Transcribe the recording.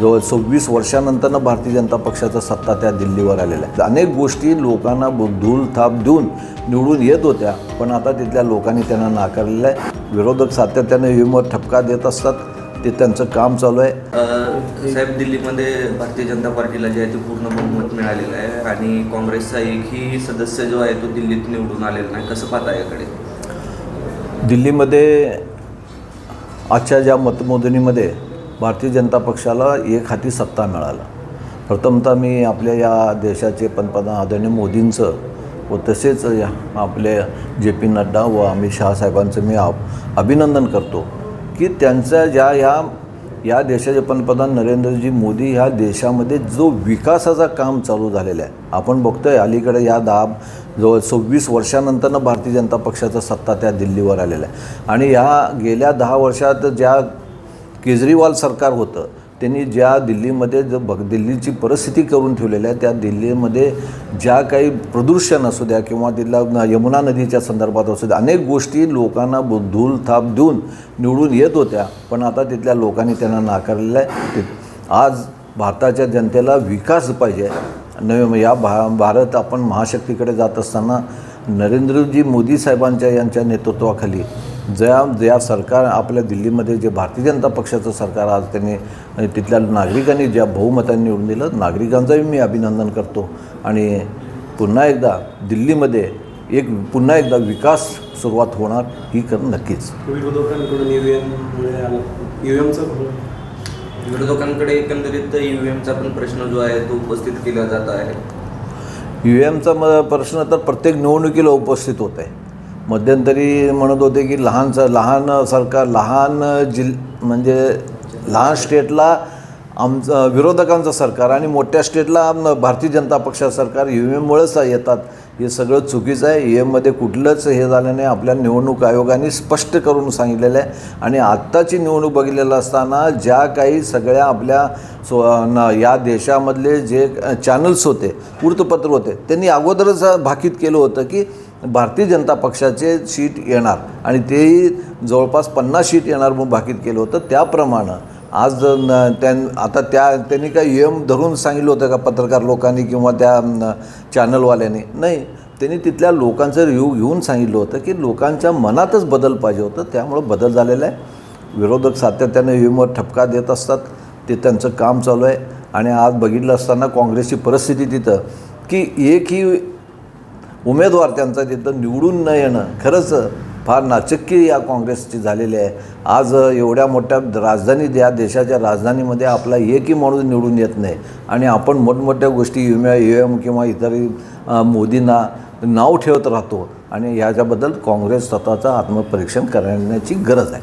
जवळ सव्वीस वर्षानंतरनं भारतीय जनता पक्षाचा सत्ता त्या दिल्लीवर आलेला आहे. अनेक गोष्टी लोकांना धूल थाप देऊन निवडून येत होत्या पण आता तिथल्या लोकांनी त्यांना नाकारलेलं आहे. विरोधक सातत्याने युमवर ठपका देत असतात. ते त्यांचं काम चालू आहे. साहेब दिल्लीमध्ये भारतीय जनता पार्टीला जे आहे ते पूर्ण बहुमत मिळालेलं आहे आणि काँग्रेसचा एकही सदस्य जो आहे तो दिल्लीत निवडून आलेला नाही. कसं पाहता याकडे? दिल्लीमध्ये आजच्या ज्या मतमोजणीमध्ये भारतीय जनता पक्षाला एक हाती सत्ता मिळाला. प्रथमतः मी आपल्या या देशाचे पंतप्रधान आदरणीय मोदींचं व तसेच या आपले जे पी नड्डा व अमित शहा साहेबांचं मी अभ- अभिनंदन करतो की त्यांच्या ज्या ह्या या देशाचे पंतप्रधान नरेंद्रजी मोदी ह्या देशामध्ये जो विकासाचा काम चालू झालेलं आहे. आपण बघतोय अलीकडे या दहा जवळ सव्वीस वर्षानंतरनं भारतीय जनता पक्षाचा सत्ता त्या दिल्लीवर आलेला आहे. आणि ह्या गेल्या दहा वर्षात ज्या केजरीवाल सरकार होतं त्यांनी ज्या दिल्लीमध्ये ज बघ दिल्लीची परिस्थिती करून ठेवलेली आहे त्या दिल्लीमध्ये ज्या काही प्रदूषण असू द्या किंवा तिथल्या यमुना नदीच्या संदर्भात असू द्या अनेक गोष्टी लोकांना ब- धूल थाप देऊन निवडून येत होत्या पण आता तिथल्या लोकांनी त्यांना नाकारलेलं आहे. आज भारताच्या जनतेला विकास पाहिजे. नवे या भा भारत आपण महाशक्तीकडे जात असताना नरेंद्रजी मोदी साहेबांच्या यांच्या नेतृत्वाखाली ज्या ज्या सरकार आपल्या दिल्लीमध्ये जे भारतीय जनता पक्षाचं सरकार आज त्यांनी आणि तिथल्या नागरिकांनी ज्या बहुमतांनी निवडून दिलं नागरिकांचंही मी अभिनंदन करतो. आणि पुन्हा एकदा दिल्लीमध्ये एक पुन्हा एकदा विकास सुरुवात होणार ही करणं नक्कीच. आलं. ईव्हीएमचं विरोधकांकडे एकंदरीत यू एमचा पण प्रश्न जो आहे तो उपस्थित केला जात आहे. यू एमचा म प्रश्न तर प्रत्येक निवडणुकीला उपस्थित होत आहे. मध्यंतरी म्हणत होते की लहानचं लहान सरकार लहान जिल म्हणजे लहान स्टेटला आमचं विरोधकांचं सरकार आणि मोठ्या स्टेटला भारतीय जनता पक्षाचं सरकार यू एममुळेच येतात. हे सगळं चुकीचं आहे. ई एममध्ये कुठलंच हे झालं नाही. आपल्या निवडणूक आयोगाने स्पष्ट करून सांगितलेलं आहे. आणि आत्ताची निवडणूक बघितलेलं असताना ज्या काही सगळ्या आपल्या सो ना या देशामधले जे चॅनल्स होते वृत्तपत्र होते त्यांनी अगोदरच भाकीत केलं होतं की भारतीय जनता पक्षाचे सीट येणार आणि तेही जवळपास पन्नास सीट येणार म्हणून भाकीत केलं होतं. त्याप्रमाणे आज न त्यां आता त्या त्यांनी काय यम धरून सांगितलं होतं का पत्रकार लोकांनी किंवा त्या न, चॅनलवाल्यांनी नाही. त्यांनी तिथल्या लोकांचं रिव्ह्यू घेऊन सांगितलं होतं की लोकांच्या मनातच बदल पाहिजे होतं. त्यामुळं बदल झालेला आहे. विरोधक सातत्याने यमवर ठपका देत असतात. ते त्यांचं काम चालू आहे. आणि आज बघितलं असताना काँग्रेसची परिस्थिती तिथं की एकही उमेदवार त्यांचा तिथं निवडून न येणं खरंच फार नाचक्की या काँग्रेसची झालेली आहे. आज एवढ्या मोठ्या राजधानी या देशाच्या राजधानीमध्ये आपला एकही माणूस निवडून येत नाही. आणि आपण मोठमोठ्या गोष्टी युम यू एम किंवा इतर मोदींना नाव ठेवत राहतो. आणि ह्याच्याबद्दल काँग्रेस स्वतःचं आत्मपरीक्षण करण्याची गरज आहे.